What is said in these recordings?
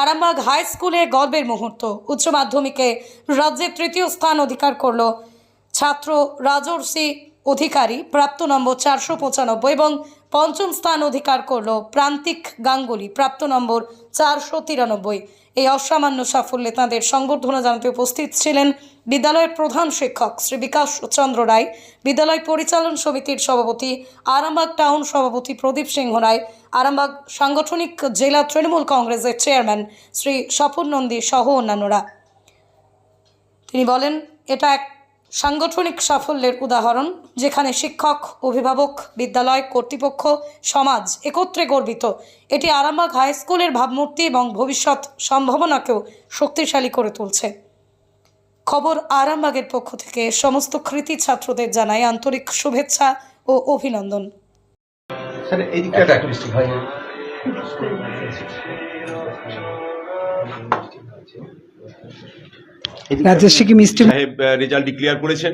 Arambagh high স্কুলে গর্বের মুহূর্ত। উচ্চ মাধ্যমিকে রাজ্যের তৃতীয় স্থান অধিকার করল ছাত্র রাজর্ষি অধিকারী, প্রাপ্ত নম্বর চারশো পঁচানব্বই এবং পঞ্চম স্থান অধিকার করল প্রান্তিক গাঙ্গুলি, প্রাপ্ত নম্বর চারশো তিরানব্বই। এই অসামান্য সাফল্যে তাঁদের সংবর্ধনা জানাতে উপস্থিত ছিলেন বিদ্যালয়ের প্রধান শিক্ষক শ্রী বিকাশ চন্দ্র রায়, বিদ্যালয় পরিচালন সমিতির সভাপতি আরামবাগ টাউন সভাপতি প্রদীপ সিংহ রায়, আরামবাগ সাংগঠনিক জেলা তৃণমূল কংগ্রেসের চেয়ারম্যান শ্রী স্বপন নন্দী সহ অন্যান্যরা। তিনি বলেন, এটা এক সাংগঠনিক সাফল্যের উদাহরণ, যেখানে শিক্ষক, অভিভাবক, বিদ্যালয়, কর্তৃপক্ষ, সমাজ একত্রে গর্বিত। এটি আরামবাগ হাই স্কুলের ভাবমূর্তি এবং ভবিষ্যৎ সম্ভাবনাকেও শক্তিশালী করে তুলছে। খবর আরামবাগের পক্ষ থেকে সমস্ত কৃতি ছাত্রদের জানাই আন্তরিক শুভেচ্ছা ও অভিনন্দন। রেজাল্ট ডিক্লেয়ার করেছেন।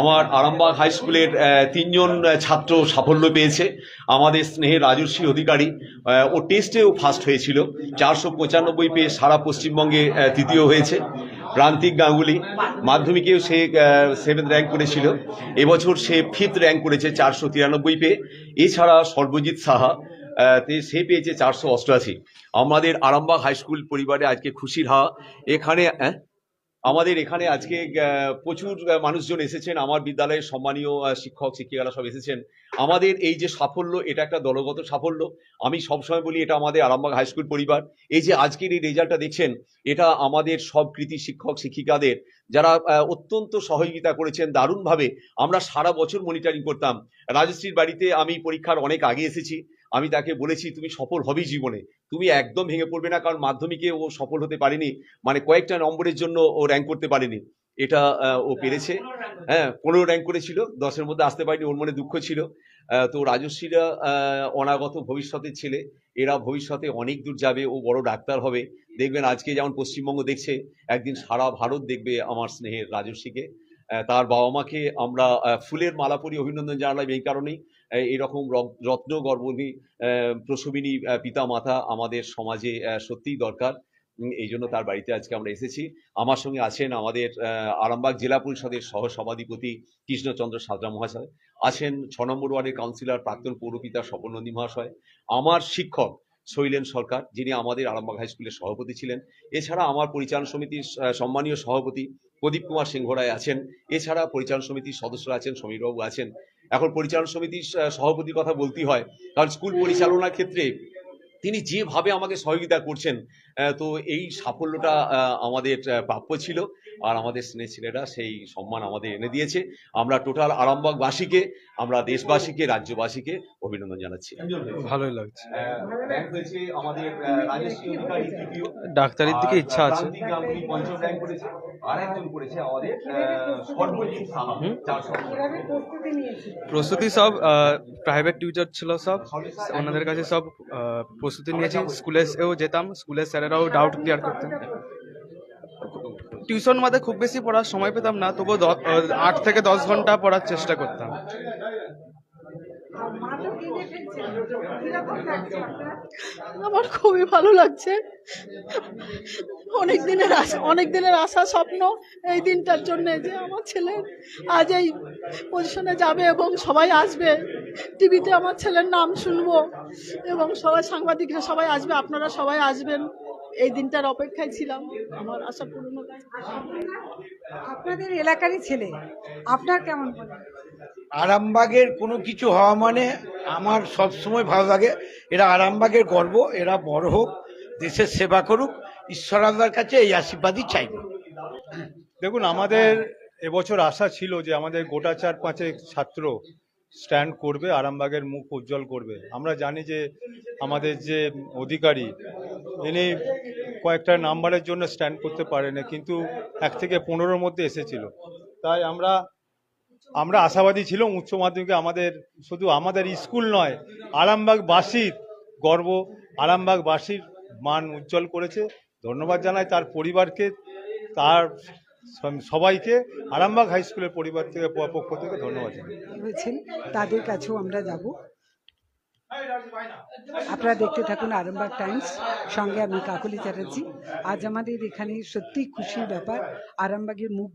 আমার আরামবাগ হাই স্কুলের তিনজন ছাত্র সাফল্য পেয়েছে। আমাদের স্নেহের রাজর্ষী অধিকারী ও টেস্টেও ফার্স্ট হয়েছিল। চারশো পঁচানব্বই পেয়ে সারা পশ্চিমবঙ্গে তৃতীয় হয়েছে। প্রান্তিক গাঙ্গুলি মাধ্যমিকেও সে সেভেন্থ র্যাঙ্ক করেছিল। এবছর সে ফিফথ র্যাঙ্ক করেছে চারশো তিরানব্বই পেয়ে। এছাড়া সর্বজিৎ সাহা সে পেয়েছে চারশো অষ্টআশি। আমাদের আরামবাগ হাই স্কুল পরিবারে আজকে খুশির হাওয়া। এখানে আমাদের এখানে আজকে প্রচুর মানুষজন এসেছেন। আমার বিদ্যালয়ের সম্মানীয় শিক্ষক, শিক্ষিকারা সব এসেছেন। আমাদের এই যে সাফল্য, এটা একটা দলগত সাফল্য। আমি সবসময় বলি, এটা আমাদের আরামবাগ হাইস্কুল পরিবার। এই যে আজকের এই রেজাল্টটা দেখছেন, এটা আমাদের সব কৃতি শিক্ষক, শিক্ষিকাদের, যারা অত্যন্ত সহযোগিতা করেছেন, দারুণভাবে। আমরা সারা বছর মনিটরিং করতাম। রাজশ্রীর বাড়িতে আমি পরীক্ষার অনেক আগে এসেছি। আমি তাকে বলেছি তুমি সফল হবেই জীবনে। তুমি একদম ভেঙে পড়বে না কারণ মাধ্যমিকে ও সফল হতে পারেনি। মানে কয়েকটা নম্বরের জন্য ও র্যাঙ্ক করতে পারেনি। এটা ও পেরেছে। হ্যাঁ পনেরো র্যাঙ্ক করেছিল দশের মধ্যে আসতে পারেনি ওর মনে দুঃখ ছিল। তো রাজশ্রীরা অনাগত ভবিষ্যতের ছেলে। এরা ভবিষ্যতে অনেক দূর যাবে ও বড় ডাক্তার হবে। দেখবেন আজকে যেমন পশ্চিমবঙ্গ দেখছে একদিন সারা ভারত দেখবে আমার স্নেহের আহ, তার বাবা মাকে আমরা ফুলের মালা পরি অভিনন্দন জানালাম এই কারণেই। এরকম রত্ন গর্ভণী প্রসবিনী পিতা মাতা আমাদের সমাজে সত্যিই দরকার। এই জন্য তার বাড়িতে আজকে আমরা এসেছি। আমার সঙ্গে আছেন আমাদের আরামবাগ জেলা পরিষদের সহ সভাধিপতি কৃষ্ণচন্দ্র সাদরা মহাশয়। আছেন ছ নম্বর ওয়ার্ডের কাউন্সিলর প্রাক্তন পৌরপিতা স্বপন নন্দী মহাশয়। আমার শিক্ষক শৈলেন সরকার, যিনি আমাদের আরামবাগ হাই স্কুলের সভাপতি ছিলেন। এছাড়া আমার পরিচালন সমিতির সম্মানীয় সভাপতি প্রদীপ কুমার সিংহ রায় আছেন। এছাড়া পরিচালন সমিতির সদস্যরা আছেন, সমীরবাবু আছেন। এখন পরিচালন সমিতির সভাপতির কথা বলতেই হয়। কারণ স্কুল পরিচালনার ক্ষেত্রে তিনি যেভাবে আমাকে সহযোগিতা করছেন তো এই সাফল্যটা আমাদের প্রাপ্য ছিল। আর আমাদের স্নেহ ছেলেরা সেই সম্মান আমাদের এনে দিয়েছে। আমরা টোটাল আরামবাগবাসীকে আমরা দেশবাসীকে রাজ্যবাসীকে অভিনন্দন জানাচ্ছি। ভালোই লাগছে। ডাক্তারির দিকে ইচ্ছা আছে। প্রস্তুতি সব প্রাইভেট টিউটার ছিল সব। ওনাদের কাছে সব প্রস্তুতি নিয়েছি। স্কুলে এও যেতাম। স্কুলের স্যারেরাও ডাউট ক্লিয়ার করতেন। টিউশন মাঝে খুব বেশি পড়ার সময় পেতাম না তবুও আট থেকে দশ ঘণ্টা পড়ার চেষ্টা করতাম। আমার খুবই ভালো লাগছে। অনেক দিনের আশা অনেক দিনের আশা, স্বপ্ন এই দিনটার জন্য যে আমার ছেলে আজ এই পজিশনে যাবে এবং সবাই আসবে। টিভিতে আমার ছেলের নাম শুনব এবং সবাই সাংবাদিকরা সবাই আসবে, আপনারা সবাই আসবেন। এই দিনটার অপেক্ষায় ছিলাম আমার আশা পূর্ণ আপনাদের এলাকারই ছেলে আপনার কেমন আরামবাগের কোনো কিছু হওয়া মানে আমার সব সময় ভালো লাগে। এরা আরামবাগের গর্ব এরা বড় হোক দেশের সেবা করুক ঈশ্বর আল্লাহর কাছে এই আশীর্বাদই চাইব দেখুন আমাদের এবছর আশা ছিল যে আমাদের গোটা চার পাঁচে ছাত্র স্ট্যান্ড করবে, আরামবাগের মুখ উজ্জ্বল করবে। আমরা জানি যে আমাদের যে অধিকারী, ইনি কয়েকটা নাম্বারের জন্য স্ট্যান্ড করতে পারেনি, কিন্তু এক থেকে পনেরোর মধ্যে এসেছিল। তাই আমরা আমরা আশাবাদী ছিলাম উচ্চ মাধ্যমিকে আমাদের, শুধু আমাদের স্কুল নয় আরামবাগবাসীর গর্ব, আরামবাগবাসীর মান উজ্জ্বল করেছে। ধন্যবাদ জানাই তার পরিবারকে, তার সবাইকে আরামবাগ হাই স্কুলের পরিবার থেকে পক্ষ থেকে ধন্যবাদ জানাই। তাদের কাছেও আমরা যাব। আপনারা দেখতে থাকুন আরামবাগ টাইমস। সঙ্গে আমি কাকলি চ্যাটার্জি। আজ আমাদের এখানে সত্যি খুশির ব্যাপার। আরামবাগের মুখ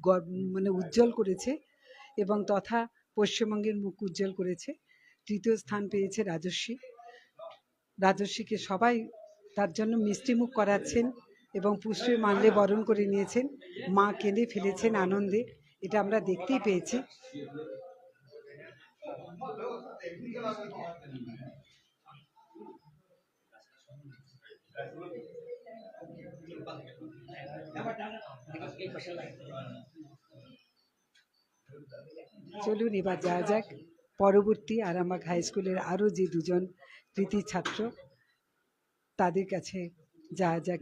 মানে উজ্জ্বল করেছে এবং তথা পশ্চিমবঙ্গের মুখ উজ্জ্বল করেছে। তৃতীয় স্থান পেয়েছে রাজস্বী রাজস্বীকে সবাই তার জন্য মিষ্টি মুখ করাচ্ছেন। এবং পুষ্পে মানলে বরণ করে নিয়েছেন। মা কেঁদে ফেলেছেন আনন্দে। এটা আমরা দেখতেই পেয়েছি। চলুন, এবার যাওয়া যাক। পরবর্তী আরামবাগ হাই স্কুলের আরও যে দুজন কৃতি ছাত্র, তাদের কাছে যাওয়া যাক।